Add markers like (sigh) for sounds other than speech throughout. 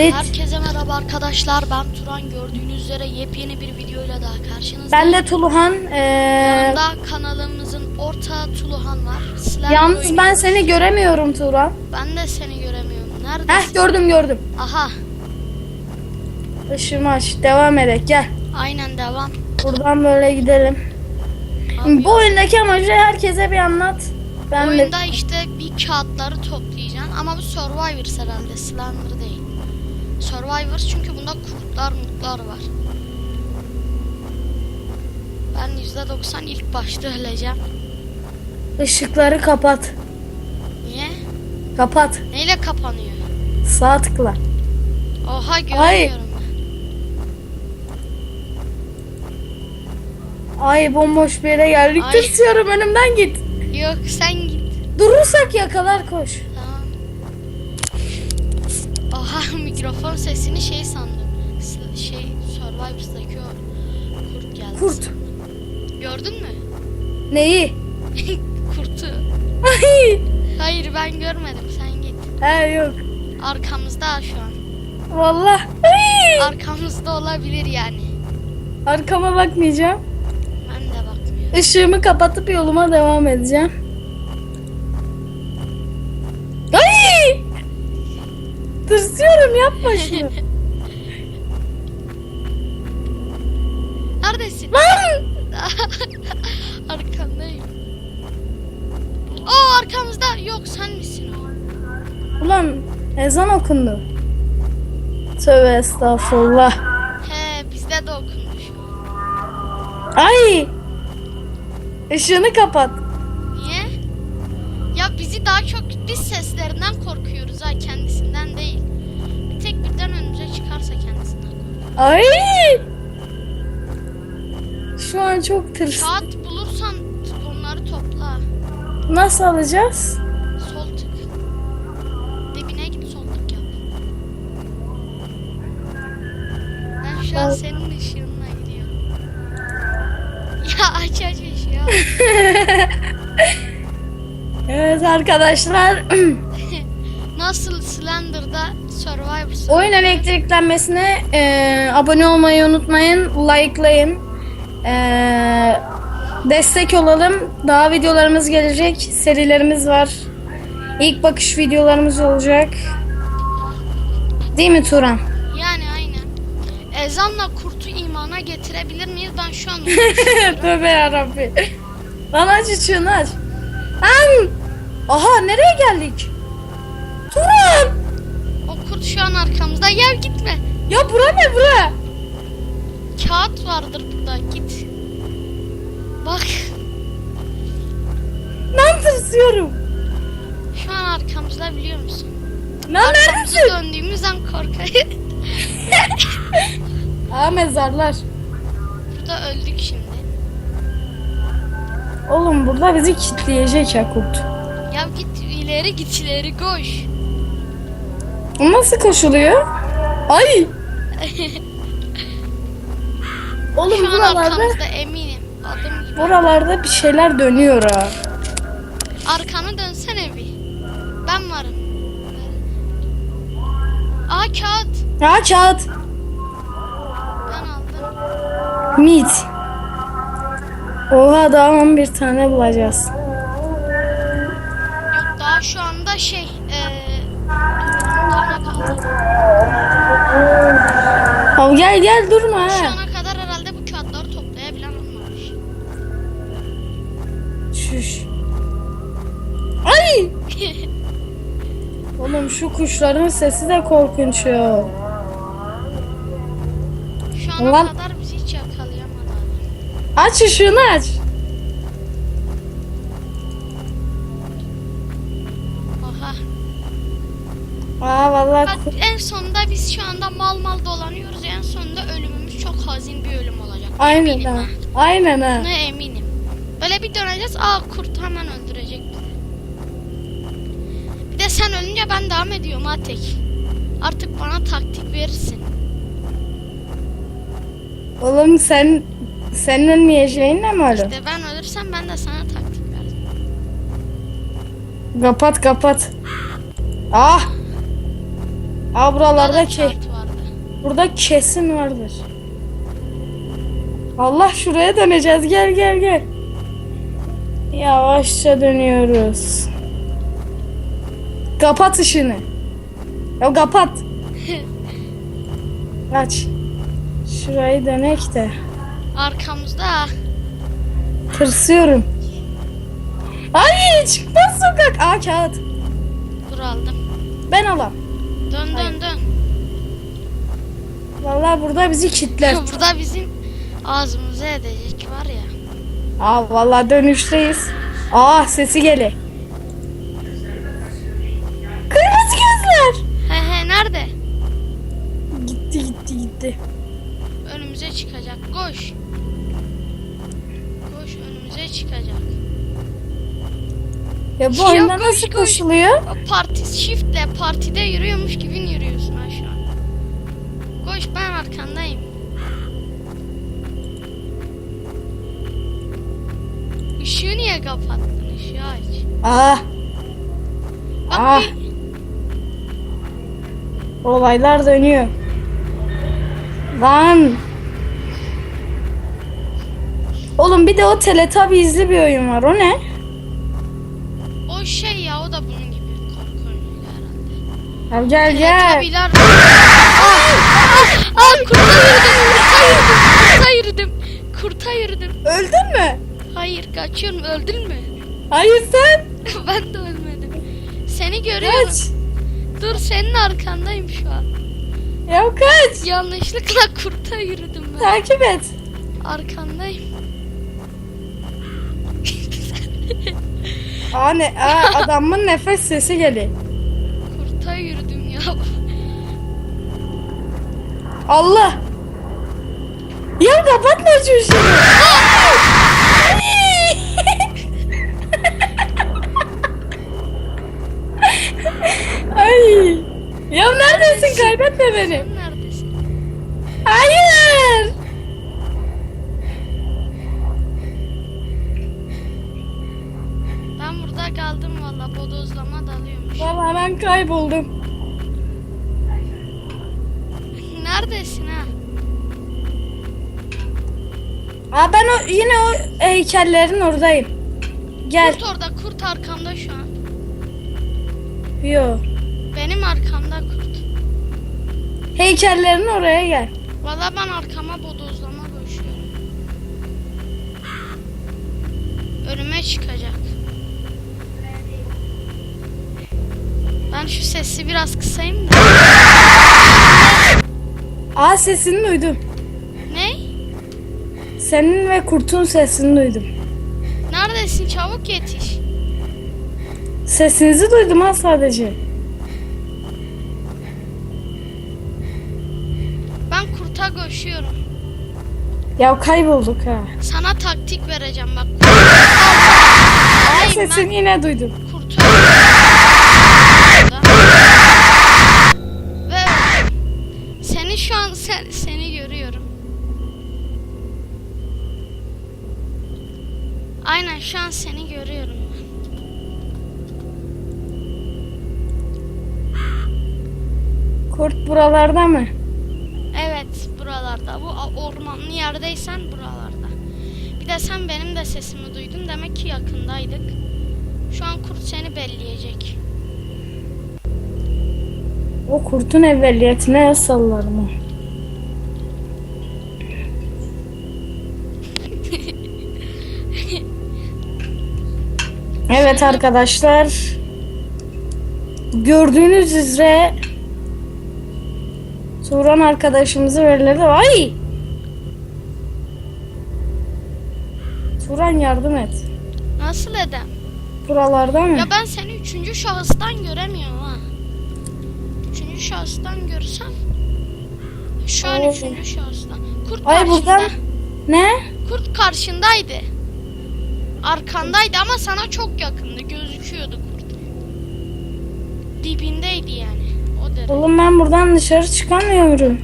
Evet. Herkese merhaba arkadaşlar. Ben Turan. Gördüğünüz üzere yepyeni bir videoyla daha karşınızdayım. Ben de Tuluhan. Ee, Yanımda kanalımızın ortağı Tuluhan var. Sizlerle yalnız ben oynuyoruz. seni göremiyorum Turan. Ben de seni göremiyorum. Neredesin? Heh gördüm gördüm. Aha. Işığımı aç. Devam edek gel. Aynen devam. Buradan böyle gidelim. Abi, Bu oyundaki amacı herkese bir anlat. Ben de oyunda işte bir kağıtları toplayacaksın ama bu Survivor herhalde. Slender değil. Survivor çünkü bunda kurtlar mutlar var. Ben %90 ilk başta öleceğim. ışıkları kapat. Niye? Kapat. Neyle kapanıyor? Sağ tıkla. Oha göremiyorum ben. Ay bomboş bir yere geldik. Ay. Tırsıyorum önümden git. Yok sen git. Durursak yakalar koş. Mikrofon sesini şey sandım. S- Şey Survivor'daki o kurt geldi. Kurt. Gördün mü? Neyi? (laughs) Kurtu. Ay. Hayır ben görmedim sen git. He yok. Arkamızda şu an. Vallahi. Ay. Arkamızda olabilir yani. Arkama bakmayacağım. Ben de bakmıyorum. Işığımı kapatıp yoluma devam edeceğim. Tırsıyorum yapma şunu. Neredesin? Lan! (laughs) Arkandayım. Oo arkamızda. Yok sen misin o? Ulan ezan okundu. Tövbe estağfurullah. He bizde de an. Ay! Işığını kapat. Niye? Ya bizi daha çok biz seslerinden korkuyoruz ha kendisinden Ay! Şu an çok tırs. Kağıt bulursan onları topla. Nasıl alacağız? Sol tık. Dibine git sol tık yap. Ben şu an senin ışığınla gidiyorum. (laughs) Ya aç aç ışığı. (laughs) Evet arkadaşlar. (clears throat) Nasıl Slender'da Survivor Oyun elektriklenmesine e, abone olmayı unutmayın. Likelayın. E, destek olalım. Daha videolarımız gelecek. Serilerimiz var. İlk bakış videolarımız olacak. Değil mi Turan? Yani aynen. Ezanla kurtu imana getirebilir miyiz? Ben şu an (laughs) Tövbe yarabbi. Lan aç ışığını aç. Lan! Aha nereye geldik? Turan! o kurt şu an arkamızda. Ya gitme. Ya bura ne bura? Kağıt vardır burada. Git. Bak. Lan tırsıyorum. Şu an arkamızda biliyor musun? Lan Arkamızı neredesin? döndüğümüz an korkarız. (laughs) Aa mezarlar. burada öldük şimdi. Oğlum burada bizi kitleyecek ya kurt. Ya git ileri git ileri koş. O nasıl koşuluyor? Ay! (laughs) Oğlum Şu an buralarda arkamızda eminim. Adım gibi. buralarda bir şeyler dönüyor ha. Arkanı dönsene bir. Ben varım. Aa kağıt. Ha kağıt. Ben aldım. Meat. Oha daha 11 tane bulacağız. Al gel gel durma Şu ana kadar herhalde bu kağıtları toplayabilen olmamış. Şuş. Ay! (laughs) Oğlum şu kuşların sesi de korkunç ya. Şu ana Ulan. kadar bizi hiç yakalayamadı. Aç ışığını aç. Aa vallahi Bak ku- en sonunda biz şu anda mal mal dolanıyoruz. En sonunda ölümümüz çok hazin bir ölüm olacak. aynen Eminim ha. ha. Aynen ha. Buna eminim. Böyle bir döneceğiz. Aa kurt hemen öldürecek bizi. Bir de sen ölünce ben devam ediyorum ha tek. Artık bana taktik verirsin. Oğlum sen senin ölmeyeceğinle mi öyle? İşte ben ölürsem ben de sana taktik veririm. Kapat kapat. Ah! Aa buralarda vardı. burada kesin vardır. Allah şuraya döneceğiz. Gel gel gel. Yavaşça dönüyoruz. Kapat ışığını. Ya kapat. (laughs) Aç. Şurayı dönek de. Arkamızda. Tırsıyorum. Ay çıkmaz sokak. Aa kağıt. Dur aldım. Ben alam. Dön dön dön. Vallahi burada bizi kitler. (laughs) Burada bizim ağzımıza edecek var ya. Aa vallahi dönüşteyiz. Aa sesi gele. Ya bu oyunda koş, nasıl koş. koşuluyor? Parti shiftle partide yürüyormuş gibi yürüyorsun an. Koş ben arkandayım. Işığı niye kapattın? Işığı aç. Bak Ah. bir olaylar dönüyor. Lan. Oğlum bir de o Teletubbies'li bir oyun var. O ne? Da bunun gibi korku oyunuyla herhalde. Ya gel gel. Tabiler. Aa, kurta yürüdüm, kurta yürüdüm, kurta yürüdüm. Öldün mü? Hayır kaçıyorum, öldün mü? Hayır sen. (laughs) ben de ölmedim. Seni görüyorum. Kaç. Dur senin arkandayım şu an. Ya kaç. Yanlışlıkla kurta yürüdüm ben. Takip et. Arkandayım. (laughs) Aa ne? Aa, adamın nefes sesi geliyor. Kurta yürüdüm ya. Allah. Ya kapatma şu ışığı. Ay. Ya neredesin? Kaybetme beni. Sen neredesin? Hayır. Valla. Bodozlama dalıyormuş. Vallahi ben kayboldum. Neredesin ha? Aa ben o yine o heykellerin oradayım. Gel. Kurt orada. Kurt arkamda şu an. Yo. Benim arkamda kurt. Heykellerin oraya gel. Valla ben arkama bodozlama koşuyorum. Önüme çıkacak. Ben şu sesi biraz kısayım da. Aa sesini duydum. Ne? Senin ve kurtun sesini duydum. Neredesin? Çabuk yetiş. Sesinizi duydum ha sadece. Ben kurta koşuyorum. Ya kaybolduk ha. Sana taktik vereceğim bak. Aa sesini yine duydum. ben şu an seni görüyorum. Kurt buralarda mı? Evet buralarda. Bu ormanlı yerdeysen buralarda. Bir de sen benim de sesimi duydun. Demek ki yakındaydık. Şu an kurt seni belleyecek. O kurtun evveliyetine el sallarım Evet arkadaşlar. Gördüğünüz üzere Turan arkadaşımızı verildi. Ay! Turan yardım et. Nasıl edem? Buralarda mı? Ya ben seni üçüncü şahıstan göremiyorum ha. Üçüncü şahıstan görsem. Şu an Oo. üçüncü şahıstan. Kurt Ay karşında. buradan ne? Kurt karşındaydı. Arkandaydı ama sana çok yakındı. Gözüküyordu kurt. Dibindeydi yani. O derece. Oğlum ben buradan dışarı çıkamıyorum.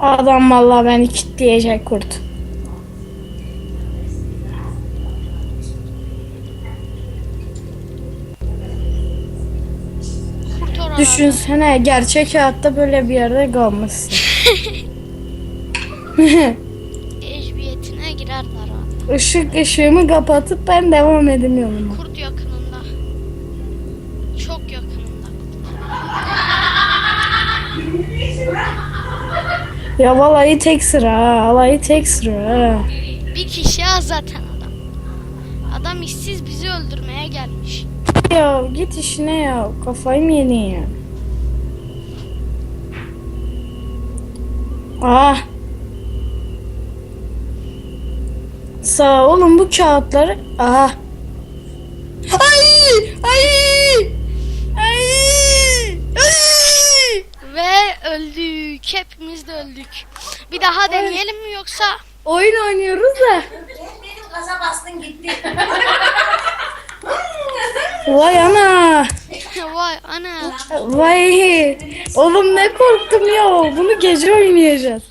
Adam vallahi beni kilitleyecek kurt. Düşünsene gerçek hayatta böyle bir yerde kalmışsın. (laughs) Işık ışığımı kapatıp ben devam edeyim yoluma. Kurt yakınında. Çok yakınında. Ya vallahi tek sıra ha. Vallahi tek sıra. Bir kişi az zaten adam. Adam işsiz bizi öldürmeye gelmiş. Ya git işine ya. Kafayı mı yedin ya? Ah. Sağ olun bu kağıtları. Aha. Ay! Ay! Ay! Ay! Ve öldük. Hepimiz de öldük. Bir daha deneyelim mi yoksa? Oyun oynuyoruz da. Benim gaza bastın gitti. Vay ana. (laughs) Vay ana. Vay. Oğlum ne korktum ya. Bunu gece oynayacağız.